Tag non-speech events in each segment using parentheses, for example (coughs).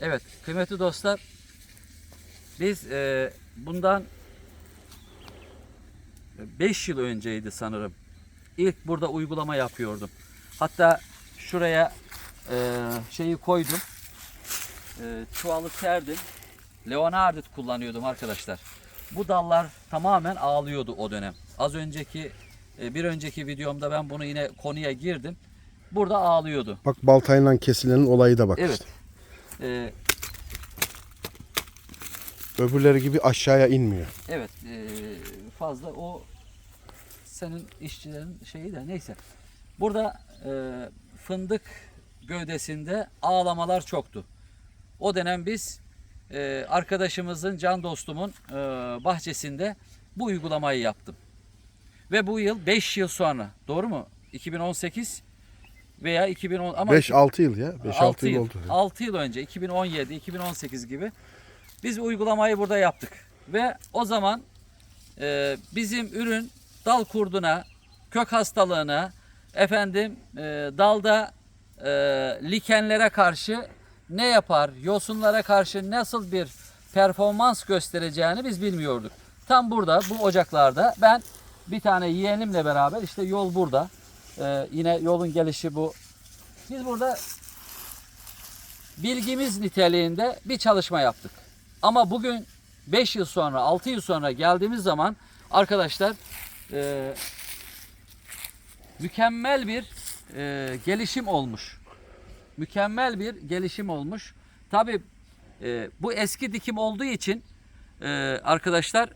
Evet kıymetli dostlar biz e, bundan 5 yıl önceydi sanırım. İlk burada uygulama yapıyordum. Hatta şuraya e, şeyi koydum. E, çuvalı serdim. Leonardit kullanıyordum arkadaşlar. Bu dallar tamamen ağlıyordu o dönem. Az önceki e, bir önceki videomda ben bunu yine konuya girdim. Burada ağlıyordu. Bak baltayla kesilenin olayı da bak Evet. işte. E, Öbürleri gibi aşağıya inmiyor. Evet eee, fazla o senin işçilerin şeyi de neyse. Burada eee, fındık gövdesinde ağlamalar çoktu. O dönem biz eee, arkadaşımızın can dostumun eee, bahçesinde bu uygulamayı yaptım. Ve bu yıl 5 yıl sonra doğru mu? 2018 veya 2010 ama 5-6 yıl ya. 5-6 6 yıl yıl, oldu. 6 yıl önce 2017, 2018 gibi biz uygulamayı burada yaptık. Ve o zaman e, bizim ürün dal kurduna, kök hastalığına, efendim e, dalda e, likenlere karşı ne yapar, yosunlara karşı nasıl bir performans göstereceğini biz bilmiyorduk. Tam burada bu ocaklarda ben bir tane yeğenimle beraber işte yol burada. E, yine yolun gelişi bu. Biz burada bilgimiz niteliğinde bir çalışma yaptık. Ama bugün 5 yıl sonra, 6 yıl sonra geldiğimiz zaman arkadaşlar e, mükemmel bir e, gelişim olmuş. Mükemmel bir gelişim olmuş. Tabi bu eski dikim olduğu için e, arkadaşlar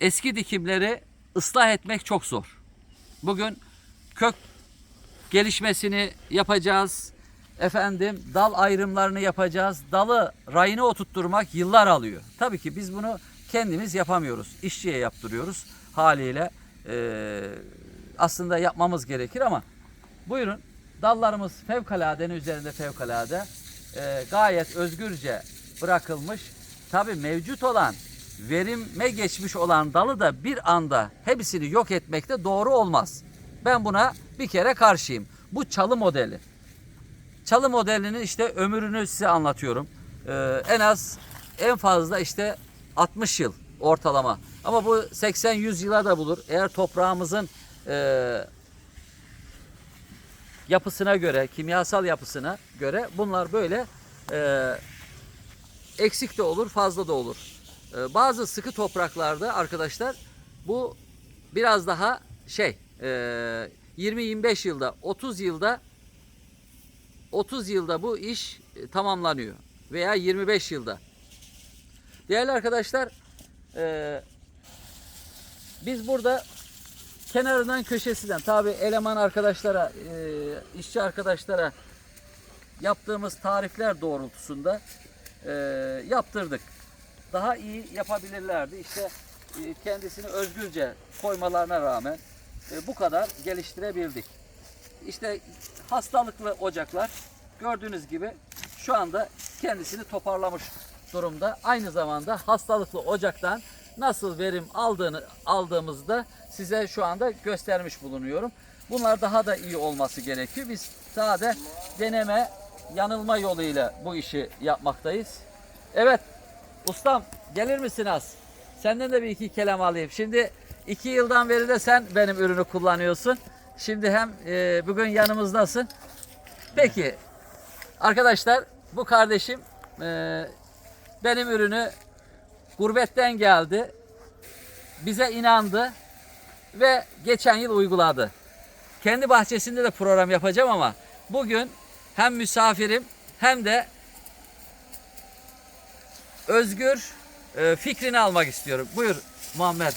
eski dikimleri ıslah etmek çok zor. Bugün kök gelişmesini yapacağız. Efendim dal ayrımlarını yapacağız. Dalı rayına oturtturmak yıllar alıyor. Tabii ki biz bunu kendimiz yapamıyoruz. İşçiye yaptırıyoruz. Haliyle eee, aslında yapmamız gerekir ama buyurun dallarımız fevkaladenin üzerinde fevkalade eee, gayet özgürce bırakılmış. Tabii mevcut olan verime geçmiş olan dalı da bir anda hepsini yok etmekte doğru olmaz. Ben buna bir kere karşıyım. Bu çalı modeli. Çalı modelinin işte ömrünü size anlatıyorum. Ee, en az en fazla işte 60 yıl ortalama. Ama bu 80-100 yıla da bulur. Eğer toprağımızın e, yapısına göre, kimyasal yapısına göre bunlar böyle e, eksik de olur, fazla da olur. E, bazı sıkı topraklarda arkadaşlar bu biraz daha şey e, 20-25 yılda, 30 yılda 30 yılda bu iş e, tamamlanıyor veya 25 yılda. Değerli arkadaşlar, e, biz burada kenarından köşesinden tabi eleman arkadaşlara, e, işçi arkadaşlara yaptığımız tarifler doğrultusunda e, yaptırdık. Daha iyi yapabilirlerdi. İşte e, kendisini özgürce koymalarına rağmen e, bu kadar geliştirebildik. İşte hastalıklı ocaklar gördüğünüz gibi şu anda kendisini toparlamış durumda. Aynı zamanda hastalıklı ocaktan nasıl verim aldığını aldığımızda size şu anda göstermiş bulunuyorum. Bunlar daha da iyi olması gerekiyor. Biz sade deneme yanılma yoluyla bu işi yapmaktayız. Evet ustam gelir misin az? Senden de bir iki kelam alayım. Şimdi iki yıldan beri de sen benim ürünü kullanıyorsun. Şimdi hem e, bugün yanımızdasın. Peki arkadaşlar bu kardeşim e, benim ürünü gurbetten geldi. Bize inandı ve geçen yıl uyguladı. Kendi bahçesinde de program yapacağım ama bugün hem misafirim hem de özgür e, fikrini almak istiyorum. Buyur Muammer.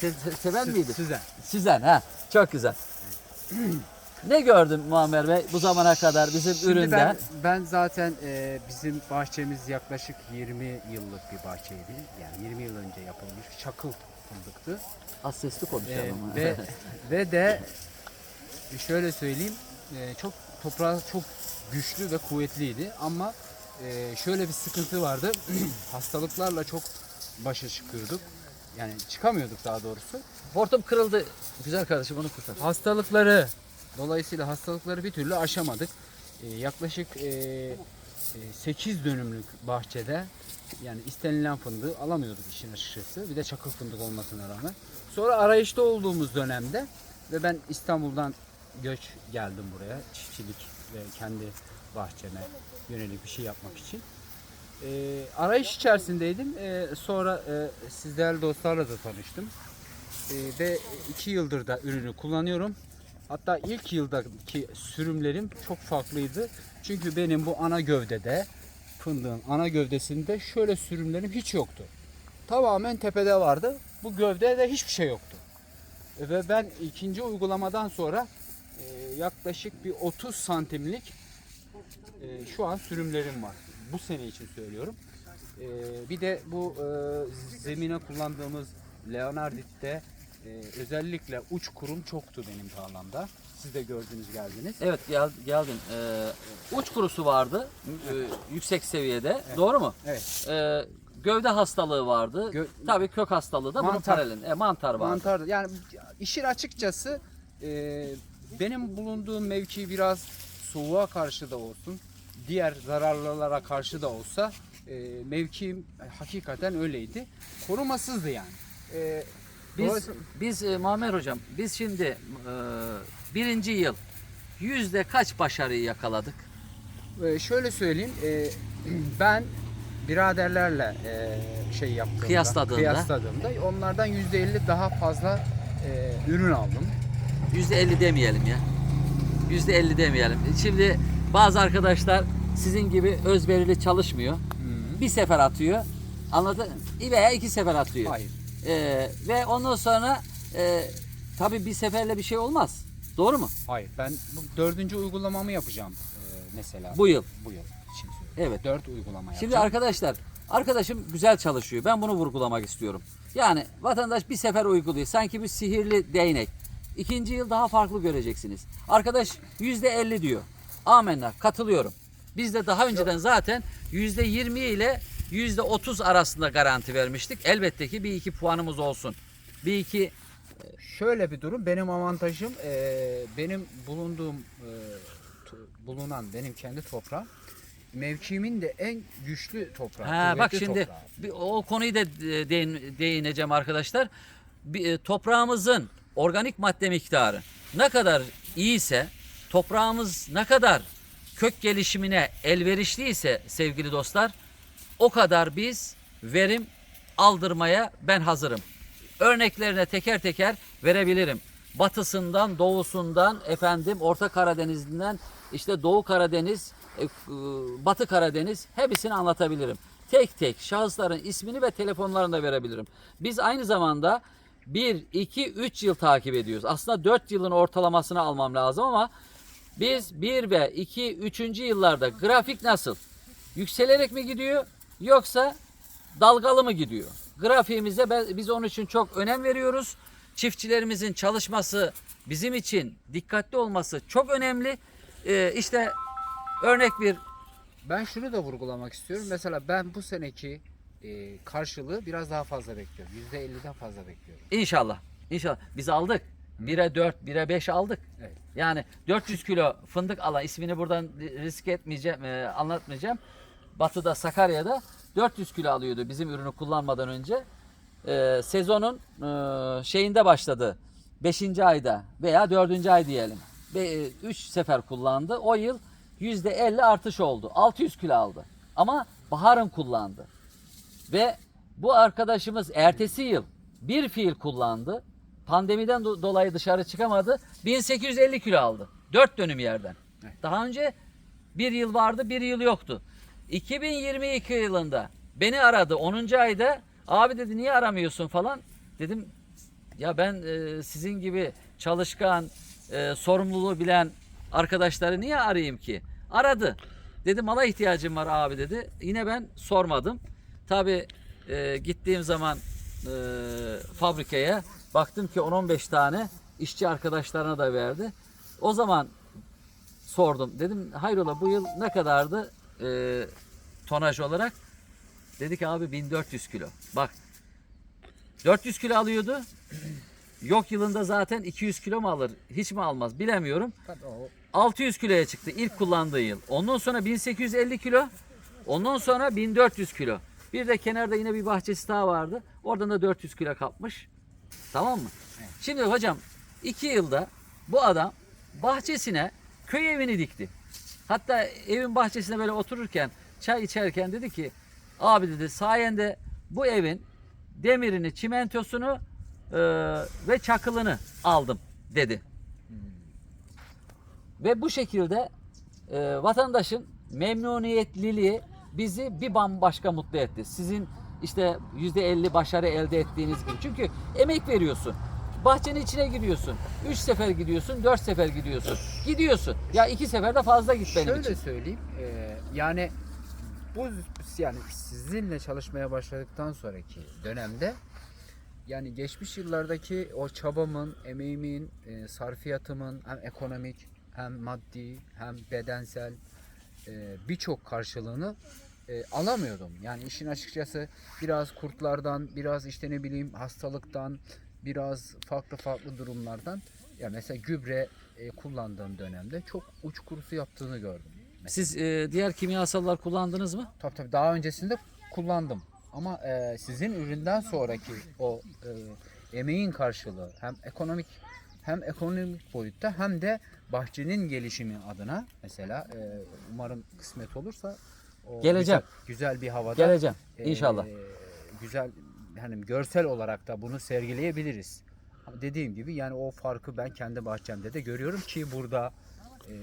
Se- se- seven miydin? Sizden. Sizden ha. Çok güzel. (clears throat) ne gördün Muammer Bey bu zamana kadar bizim Şimdi üründe? ben, ben zaten e, bizim bahçemiz yaklaşık 20 yıllık bir bahçeydi. Yani 20 yıl önce yapılmış çakıl fındıktı. Az sesli E, konuşalım. ve (laughs) ve de şöyle söyleyeyim e, çok toprağı çok güçlü ve kuvvetliydi ama e, şöyle bir sıkıntı vardı. (clears throat) Hastalıklarla çok başa çıkıyorduk. Yani çıkamıyorduk daha doğrusu. Hortum kırıldı. Güzel kardeşim onu kurtar. Hastalıkları dolayısıyla hastalıkları bir türlü aşamadık. e, yaklaşık e, e, 8 dönümlük bahçede yani istenilen fındığı alamıyorduk işin açıkçası. Bir de çakıl fındık olmasına rağmen. Sonra arayışta olduğumuz dönemde ve ben İstanbul'dan göç geldim buraya. Çiftçilik ve kendi bahçeme yönelik bir şey yapmak için. E, arayış içerisindeydim. E, sonra e, siz değerli dostlarla da tanıştım. E, ve iki yıldır da ürünü kullanıyorum. Hatta ilk yıldaki sürümlerim çok farklıydı. Çünkü benim bu ana gövdede, fındığın ana gövdesinde şöyle sürümlerim hiç yoktu. Tamamen tepede vardı. Bu gövdede hiçbir şey yoktu. Ve ben ikinci uygulamadan sonra e, yaklaşık bir 30 santimlik e, şu an sürümlerim var. Bu sene için söylüyorum. E, bir de bu e, zemine kullandığımız Leonardit'te e, özellikle uç kurum çoktu benim tarlamda. Siz de gördünüz geldiniz. Evet gel, geldin. Ee, uç kurusu vardı e, yüksek seviyede. Doğru mu? Evet. Ee, gövde hastalığı vardı. Gö- Tabii kök hastalığı da bunun Mantar. paralel. E, mantar vardı. Mantar yani işin açıkçası e, benim bulunduğum mevki biraz soğuğa karşı da olsun, diğer zararlılara karşı da olsa e, mevkim hakikaten öyleydi. Korumasızdı yani. E, Biz dolayısıyla- biz e, Muammer hocam biz şimdi e, birinci yıl yüzde kaç başarıyı yakaladık? e, şöyle söyleyeyim, e, (clears throat) ben biraderlerle e, şey yaptığımda, Kıyasladığında? kıyasladığımda onlardan %50 daha fazla e, ürün aldım. Yüzde elli demeyelim ya. Yüzde elli demeyelim. Şimdi bazı arkadaşlar sizin gibi özverili çalışmıyor. Bir sefer atıyor. Anladın? Veya iki sefer atıyor. Hayır. Ee, ve ondan sonra e, tabii bir seferle bir şey olmaz. Doğru mu? Hayır. Ben bu dördüncü uygulamamı yapacağım e, mesela. Bu yıl. Bu yıl söylüyorum. Evet. Dört uygulama yapacağım. Şimdi arkadaşlar, arkadaşım güzel çalışıyor. Ben bunu vurgulamak istiyorum. Yani vatandaş bir sefer uyguluyor. Sanki bir sihirli değnek. İkinci yıl daha farklı göreceksiniz. Arkadaş yüzde elli diyor. Amenna katılıyorum. Biz de daha önceden zaten yüzde yirmi ile yüzde otuz arasında garanti vermiştik. Elbette ki bir iki puanımız olsun. Bir iki Şöyle bir durum. Benim avantajım e, benim bulunduğum e, bulunan benim kendi toprağım mevkimin de en güçlü toprağı. Ha, bak şimdi toprağı. bir, o konuyu da e, değin- değineceğim arkadaşlar. Bir, e, toprağımızın organik madde miktarı ne kadar iyiyse, toprağımız ne kadar kök gelişimine elverişliyse sevgili dostlar, o kadar biz verim aldırmaya ben hazırım. Örneklerine teker teker verebilirim. Batısından, doğusundan, efendim Orta Karadeniz'inden, işte Doğu Karadeniz, e, e, Batı Karadeniz hepsini anlatabilirim. Tek tek şahısların ismini ve telefonlarını da verebilirim. Biz aynı zamanda 1, 2, 3 yıl takip ediyoruz. Aslında 4 yılın ortalamasını almam lazım ama biz 1 ve 2, 3. yıllarda grafik nasıl? Yükselerek mi gidiyor yoksa dalgalı mı gidiyor? Grafiğimize ben- biz onun için çok önem veriyoruz. Çiftçilerimizin çalışması bizim için dikkatli olması çok önemli. Ee, işte örnek bir Ben şunu da vurgulamak istiyorum. Mesela ben bu seneki e, karşılığı biraz daha fazla bekliyorum. %50'den fazla bekliyorum. inşallah inşallah biz aldık. 1'e 4, 1'e 5 aldık. Evet. Yani 400 kilo fındık alan ismini buradan risk etmeyeceğim, e, anlatmayacağım. Batı'da Sakarya'da 400 kilo alıyordu bizim ürünü kullanmadan önce. E, sezonun e, şeyinde başladı. 5. ayda veya 4. ay diyelim. 3 sefer kullandı. O yıl %50 artış oldu. 600 kilo aldı. Ama baharın kullandı. Ve bu arkadaşımız ertesi yıl bir fiil kullandı. Pandemiden do- dolayı dışarı çıkamadı. 1850 kilo aldı. 4 dönüm yerden. Daha önce bir yıl vardı, bir yıl yoktu. 2022 yılında beni aradı 10. ayda. Abi dedi niye aramıyorsun falan. Dedim ya ben e, sizin gibi çalışkan, e, sorumluluğu bilen arkadaşları niye arayayım ki? Aradı. Dedi mala ihtiyacım var abi dedi. Yine ben sormadım. Tabi gittiğim zaman e, fabrikaya baktım ki 10-15 tane işçi arkadaşlarına da verdi. O zaman sordum. Dedim hayrola bu yıl ne kadardı e, tonaj olarak? Dedi ki abi 1400 kilo. Bak 400 kilo alıyordu. yok yılında zaten 200 kilo mu alır? Hiç mi almaz? Bilemiyorum. Tabii o 600 kiloya çıktı ilk kullandığı yıl. Ondan sonra 1850 kilo. Ondan sonra 1400 kilo. Bir de kenarda yine bir bahçesi daha vardı. Oradan da 400 kilo kapmış. Tamam mı? Şimdi hocam 2 yılda bu adam bahçesine köy evini dikti. Hatta evin bahçesine böyle otururken çay içerken dedi ki abi dedi sayende bu evin demirini, çimentosunu e, ve çakılını aldım dedi. Ve bu şekilde e, vatandaşın memnuniyetliliği bizi bir bambaşka mutlu etti. Sizin işte yüzde elli başarı elde ettiğiniz gibi. Çünkü emek veriyorsun. Bahçenin içine giriyorsun. Üç sefer gidiyorsun, dört sefer gidiyorsun. Gidiyorsun. Ya iki sefer de fazla git benim Şöyle için. söyleyeyim. e, yani bu yani sizinle çalışmaya başladıktan sonraki dönemde yani geçmiş yıllardaki o çabamın, emeğimin, e, sarfiyatımın hem ekonomik hem maddi hem bedensel e, birçok karşılığını e, alamıyordum. Yani işin açıkçası biraz kurtlardan, biraz işte ne bileyim hastalıktan, biraz farklı farklı durumlardan ya mesela gübre e, kullandığım dönemde çok uç kurusu yaptığını gördüm. Siz e, diğer kimyasallar kullandınız mı? Tabii tabii daha öncesinde kullandım. Ama e, sizin üründen sonraki o e, emeğin karşılığı hem ekonomik hem ekonomik boyutta hem de bahçenin gelişimi adına mesela e, umarım kısmet olursa o Geleceğim. Güzel, güzel bir havada Geleceğim e, inşallah. güzel hani görsel olarak da bunu sergileyebiliriz. Ama Dediğim gibi yani o farkı ben kendi bahçemde de görüyorum ki burada e,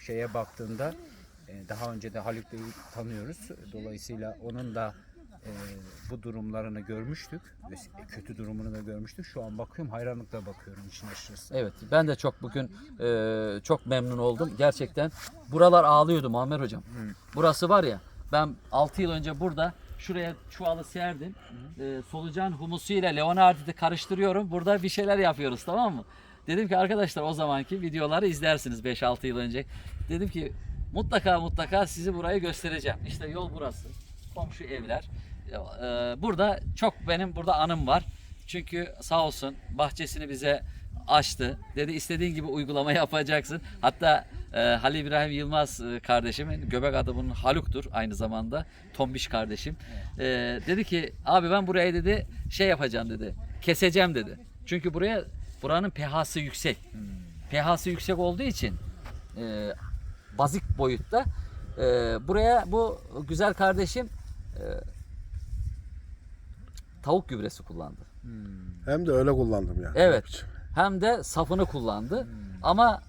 şeye baktığında e, daha önce de Haluk Bey'i tanıyoruz. Dolayısıyla onun da e, bu durumlarını görmüştük. Ve kötü durumunu da görmüştük. Şu an bakıyorum hayranlıkla bakıyorum işin açıkçası. Evet ben de çok bugün e, çok memnun oldum. Gerçekten buralar ağlıyordu Muammer hocam. Burası var ya ben 6 yıl önce burada şuraya çuvalı serdim. E, solucan humusu ile Leonardit'i karıştırıyorum. Burada bir şeyler yapıyoruz tamam mı? Dedim ki arkadaşlar o zamanki videoları izlersiniz 5-6 yıl önce. Dedim ki mutlaka mutlaka sizi burayı göstereceğim. İşte yol burası. Komşu evler. E, burada çok benim burada anım var. Çünkü sağ olsun bahçesini bize açtı. Dedi istediğin gibi uygulama (laughs) yapacaksın. Hatta e, Halil İbrahim Yılmaz e, kardeşimin göbek adı bunun Haluk'tur aynı zamanda. Tombiş kardeşim. E, dedi ki abi ben burayı dedi şey yapacağım dedi. Keseceğim dedi. Çünkü buraya buranın pH'sı yüksek. pH'sı yüksek olduğu için e, bazik boyutta e, buraya bu güzel kardeşim e, tavuk gübresi kullandı. Hem de öyle kullandım yani. Evet. Hem de safını kullandı. Ama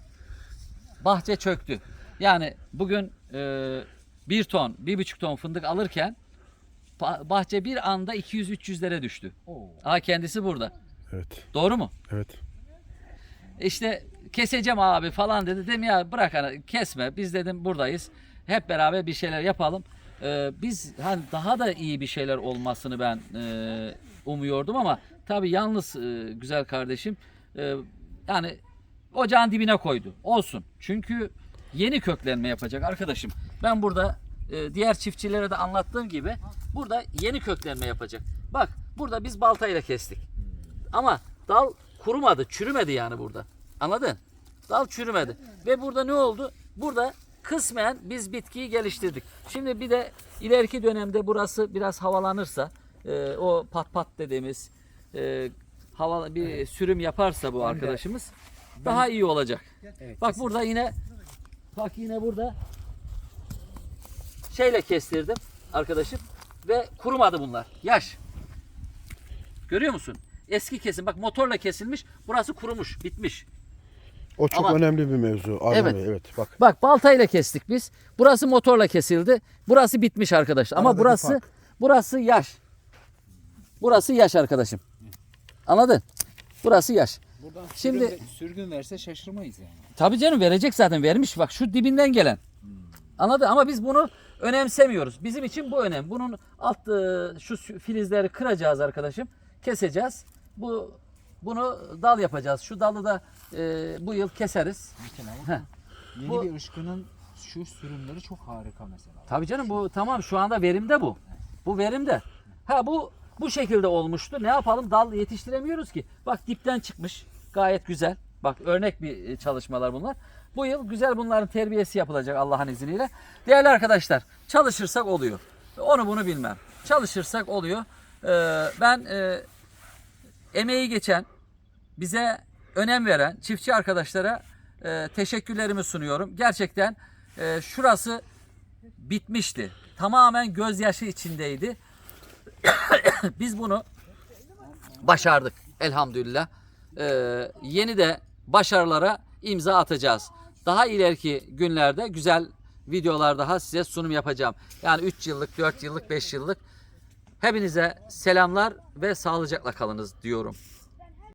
bahçe çöktü. Yani bugün e, bir ton, bir buçuk ton fındık alırken ba- bahçe bir anda 200-300'lere düştü. Ha kendisi burada. Evet. Doğru mu? Evet. İşte keseceğim abi falan dedi. Dedim ya bırak hani kesme. Biz dedim buradayız. Hep beraber bir şeyler yapalım. Ee, biz hani daha da iyi bir şeyler olmasını ben e, umuyordum ama tabii yalnız e, güzel kardeşim e, yani ocağın dibine koydu. Olsun. Çünkü yeni köklenme yapacak arkadaşım. Ben burada e, diğer çiftçilere de anlattığım gibi burada yeni köklenme yapacak. Bak burada biz baltayla kestik. Ama dal kurumadı, çürümedi yani burada. Anladın? Dal çürümedi. Ve burada ne oldu? Burada kısmen biz bitkiyi geliştirdik. Şimdi bir de ileriki dönemde burası biraz havalanırsa, e, o pat pat dediğimiz e, hava bir sürüm yaparsa bu Ben de- arkadaşımız daha iyi olacak. Evet, Bak kesin. burada yine bak yine burada şeyle kestirdim arkadaşım ve kurumadı bunlar. Yaş. Görüyor musun? Eski kesim. Bak motorla kesilmiş. Burası kurumuş, bitmiş. O çok Ama- önemli bir mevzu. Adem Evet. Bey, evet. Bak. Bak baltayla kestik biz. Burası motorla kesildi. Burası bitmiş arkadaşlar. Ama burası burası yaş. Burası yaş arkadaşım. Anladın? Burası yaş. Buradan Şimdi- sürgün, sürgün verse şaşırmayız yani. Tabii canım verecek zaten vermiş. Bak şu dibinden gelen. Anladın? Ama biz bunu önemsemiyoruz. Bizim için bu önem. Bunun alt şu filizleri kıracağız arkadaşım. Keseceğiz. Bu bunu dal yapacağız. Şu dalı da e, bu yıl keseriz. Mesela Heh. Yeni Bu- bir ışkının şu sürümleri çok harika mesela. Tabii canım bu tamam şu anda verimde bu. Bu verimde. Ha bu Bu şekilde olmuştu. Ne yapalım? Dal yetiştiremiyoruz ki. Bak dipten çıkmış. Gayet güzel. Bak örnek bir e, çalışmalar bunlar. Bu yıl güzel bunların terbiyesi yapılacak Allah'ın izniyle. Değerli arkadaşlar çalışırsak oluyor. Onu bunu bilmem. Çalışırsak oluyor. Ee, ben e, emeği geçen, bize önem veren çiftçi arkadaşlara e, teşekkürlerimi sunuyorum. Gerçekten e, şurası bitmişti. Tamamen gözyaşı içindeydi. (coughs) Biz bunu başardık elhamdülillah. Ee, yeni de başarılara imza atacağız. Daha ileriki günlerde güzel videolar daha size sunum yapacağım. Yani 3 yıllık, 4 yıllık, 5 yıllık. Hepinize selamlar ve sağlıcakla kalınız diyorum.